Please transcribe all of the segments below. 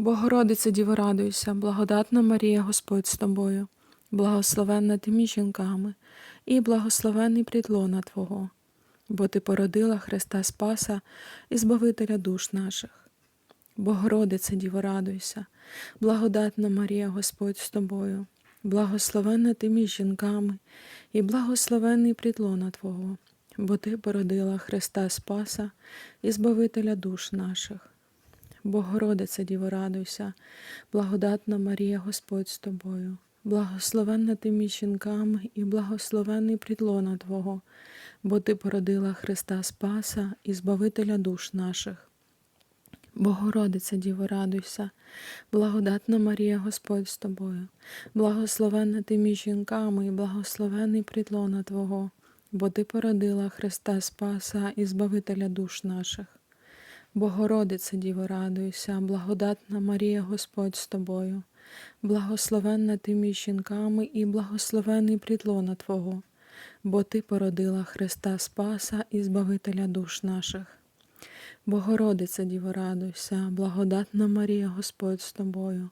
Богородице Діво, радуйся, благодатна Марія, Господь з тобою, благословенна ти між жінками, і благословенний плідлона Твого, бо Ти породила Христа Спаса і Збавителя душ наших. Богородице Діво, радуйся, благодатна Марія, Господь з тобою, благословенна ти між жінками, і благословенний плідлона Твого, бо Ти породила Христа Спаса і Збавителя душ наших. Богородице Діво, радуйся, благодатна Марія, Господь з тобою, благословенна ти між жінками і благословенний плідлона Твого, бо Ти породила Христа Спаса і Збавителя душ наших. Богородице Діво, радуйся, благодатна Марія, Господь з тобою, благословенна ти між жінками і благословенний плідлона Твого, бо Ти породила Христа Спаса і Збавителя душ наших. Богородице Діво, радуйся, благодатна Марія, Господь з тобою, благословенна ти між жінками і благословений плідлона Твого, бо Ти породила Христа Спаса і Збавителя душ наших. Богородице Діво, радуйся, благодатна Марія, Господь з тобою,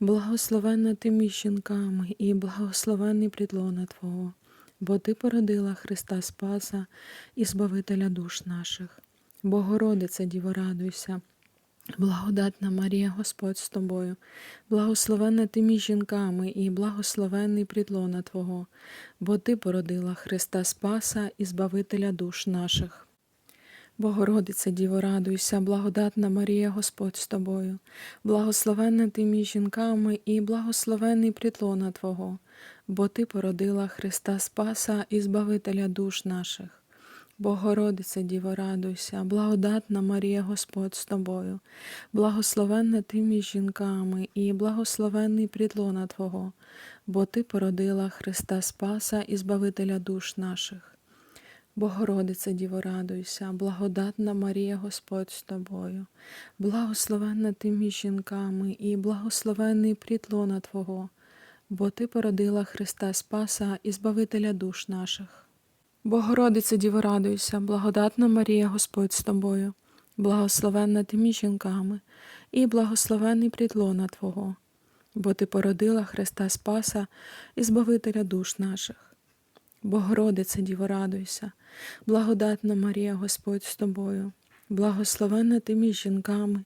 благословенна ти між жінками і благословенний плідлона Твого, бо Ти породила Христа Спаса і Збавителя душ наших. Богородице Діво, радуйся, благодатна Марія, Господь з тобою, благословенна ти між жінками і благословенний плідлона Твого, бо Ти породила Христа Спаса і Збавителя душ наших. Богородице Діво, радуйся, благодатна Марія, Господь з тобою, благословенна ти між жінками і благословенний плітлона Твого, бо Ти породила Христа Спаса і Збавителя душ наших. Богородице Діво, радуйся, благодатна Марія, Господь з тобою, благословенна ти між жінками і благословенний плітлона Твого, бо Ти породила Христа Спаса і Збавителя душ наших. Богородице Діво, радуйся, благодатна Марія, Господь з тобою, благословенна ти між жінками і благословенний плітлона Твого, бо Ти породила Христа Спаса і Збавителя душ наших. Богородице Діво, радуйся, благодатна Марія, Господь з тобою, благословенна ти між жінками і благословенний плітлона Твого, бо Ти породила Христа Спаса і Збавителя душ наших. Богородице Діво, радуйся, благодатна Марія, Господь з тобою, благословенна ти між жінками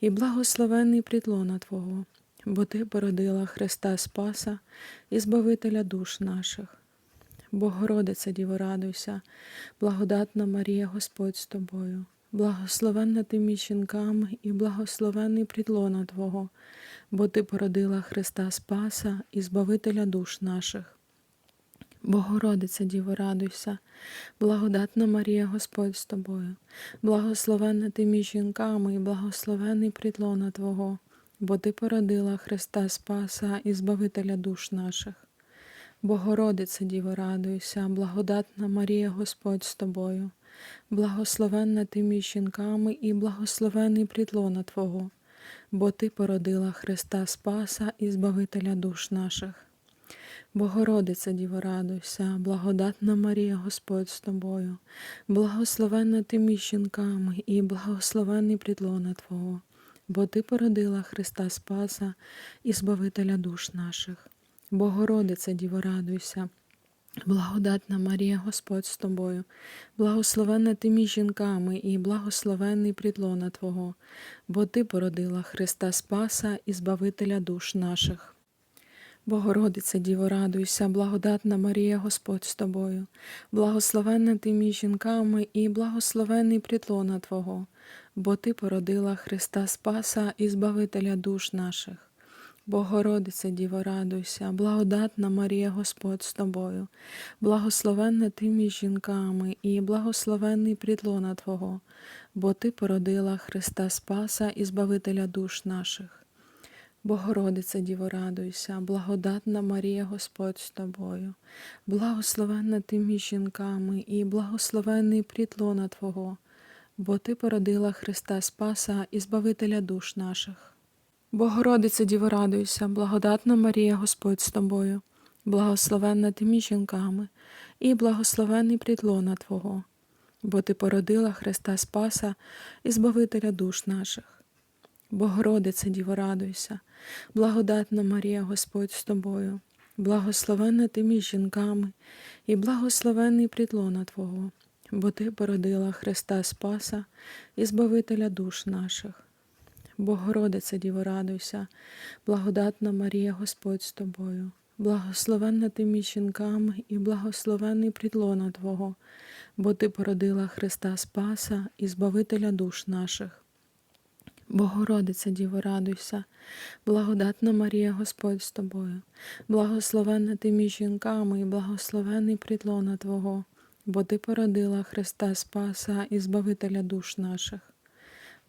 і благословенний плітлона Твого, бо Ти породила Христа Спаса і Збавителя душ наших. Богородице Діво, радуйся, благодатна Марія, Господь з тобою, благословенна ти між жінками і благословенний плітлона Твого, бо Ти породила Христа Спаса і Збавителя душ наших. Богородице Діво, радуйся, благодатна Марія, Господь з тобою, благословенна ти між жінками і благословенний плітлона Твого, бо Ти породила Христа Спаса і Збавителя душ наших. Богородице Діво, радуйся, благодатна Марія, Господь з тобою, благословенна ти між жінками і благословений плітлона Твого, бо Ти породила Христа Спаса і Збавителя душ наших. Богородице Діво, радуйся, благодатна Марія, Господь з тобою, благословенна ти між жінками і благословенний плітлона Твого, бо Ти породила Христа Спаса і Збавителя душ наших. Богородице Діво, радуйся, благодатна Марія, Господь з тобою, благословенна ти між жінками і благословенний плідлона Твого, бо Ти породила Христа Спаса і Збавителя душ наших. Богородице Діво, радуйся, благодатна Марія, Господь з тобою, благословенна ти між жінками і благословенний плітлона Твого, бо Ти породила Христа Спаса і Збавителя душ наших. Богородице Діво, радуйся, благодатна Марія, Господь з тобою, благословенна ти між жінками і благословенний плітлона Твого, бо Ти породила Христа Спаса і Збавителя душ наших. Богородице Діво, радуйся, благодатна Марія, Господь з тобою, благословенна ти між жінками і благословенний плітлона Твого, бо Ти породила Христа Спаса і Збавителя душ наших. Богородице Діво, радуйся, благодатна Марія, Господь з тобою, благословенна ти між жінками і благословенний плітлона Твого, бо Ти породила Христа Спаса і Збавителя душ наших. Богородице Діво, радуйся, благодатна Марія, Господь з тобою, благословенна ти між жінками, і благословенний плітлона Твого, бо Ти породила Христа Спаса і Збавителя душ наших. Богородице Діво, радуйся, благодатна Марія, Господь з тобою, благословенна ти між жінками і благословенний плітлона Твого, бо Ти породила Христа Спаса і Збавителя душ наших. Богородице Діво, радуйся, благодатна Марія, Господь з тобою, благословенна ти між жінками і благословенний плітлона Твого, бо Ти породила Христа Спаса і Збавителя душ наших.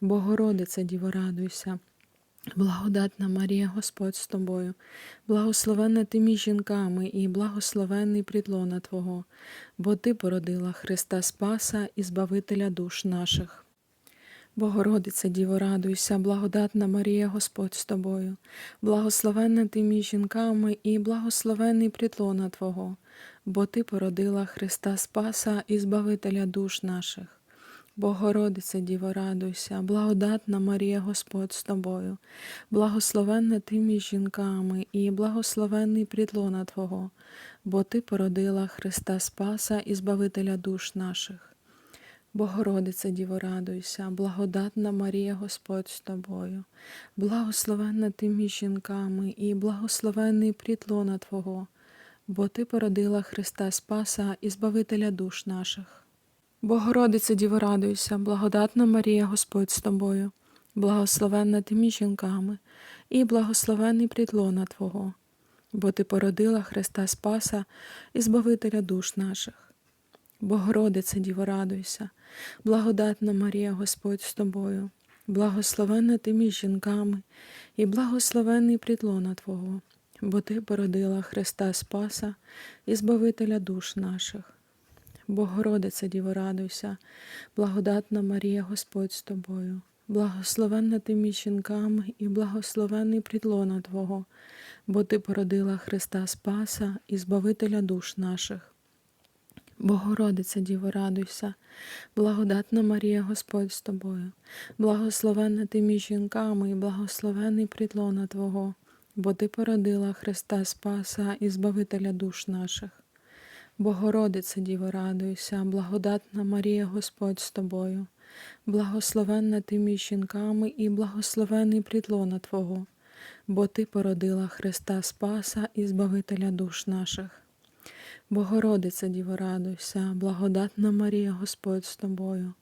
Богородице Діво, радуйся, благодатна Марія, Господь з тобою, благословенна ти між жінками і благословенний плітлона Твого, бо Ти породила Христа Спаса і Збавителя душ наших. Богородице Діво, радуйся, благодатна Марія, Господь з тобою, благословенна ти між жінками і благословенний плітлона Твого, бо Ти породила Христа Спаса і Збавителя душ наших. Богородице Діво, радуйся, благодатна Марія, Господь з тобою, благословенна ти між жінками і благословенний плітлона Твого, бо Ти породила Христа Спаса і Збавителя душ наших. Богородице Діво, радуйся, благодатна Марія, Господь з тобою, благословенна ти між жінками і благословенний плітлона Твого, бо Ти породила Христа Спаса і Збавителя душ наших. Богородице Діво, радуйся, благодатна Марія, Господь з тобою, благословенна ти між жінками і благословенний плітлона Твого, бо Ти породила Христа Спаса і Збавителя душ наших. Богородице Діво, радуйся, благодатна Марія, Господь з тобою, благословенна ти між жінками і благословенний плітлона Твого, бо Ти породила Христа Спаса і Збавителя душ наших. Богородице Діво, радуйся, благодатна Марія, Господь з тобою, благословенна ти між жінками і благословенний плітлона Твого, бо Ти породила Христа Спаса і Збавителя душ наших. Богородице Діво, радуйся, благодатна Марія, Господь з тобою, благословенна ти між жінками і благословенний плітлона Твого, бо Ти породила Христа Спаса і Збавителя душ наших. Богородице Діво, радуйся, благодатна Марія, Господь з тобою, благословенна ти між жінками і благословенний плітлона Твого, бо Ти породила Христа Спаса і Збавителя душ наших. Богородице Діво, радуйся, благодатна Марія, Господь з тобою,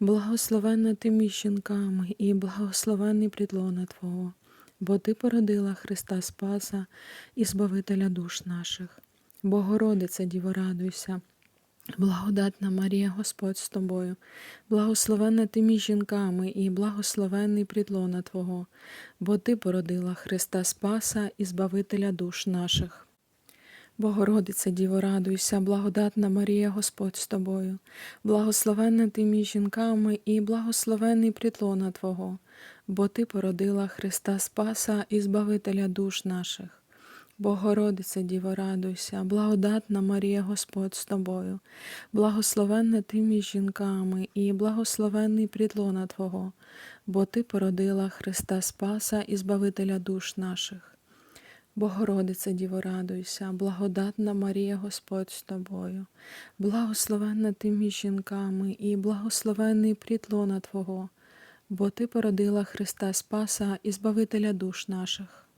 благословенна ти між жінками і благословенний плітлона Твого, бо Ти породила Христа Спаса і Збавителя душ наших. Богородице Діво, радуйся, благодатна Марія, Господь з тобою, благословенна ти між жінками і благословенний плітлона Твого, бо Ти породила Христа Спаса і Збавителя душ наших. Богородице Діво, радуйся, благодатна Марія, Господь з тобою, благословенна ти між жінками і благословенний плітлона Твого, бо Ти породила Христа Спаса і Збавителя душ наших. Богородице Діво, радуйся, благодатна Марія, Господь з тобою, благословенна ти між жінками і благословенний плітлона Твого, бо Ти породила Христа Спаса і Збавителя душ наших. Богородице Діво, радуйся, благодатна Марія, Господь з тобою, благословенна ти між жінками і благословенний плітлона Твого, бо Ти породила Христа Спаса і Збавителя душ наших.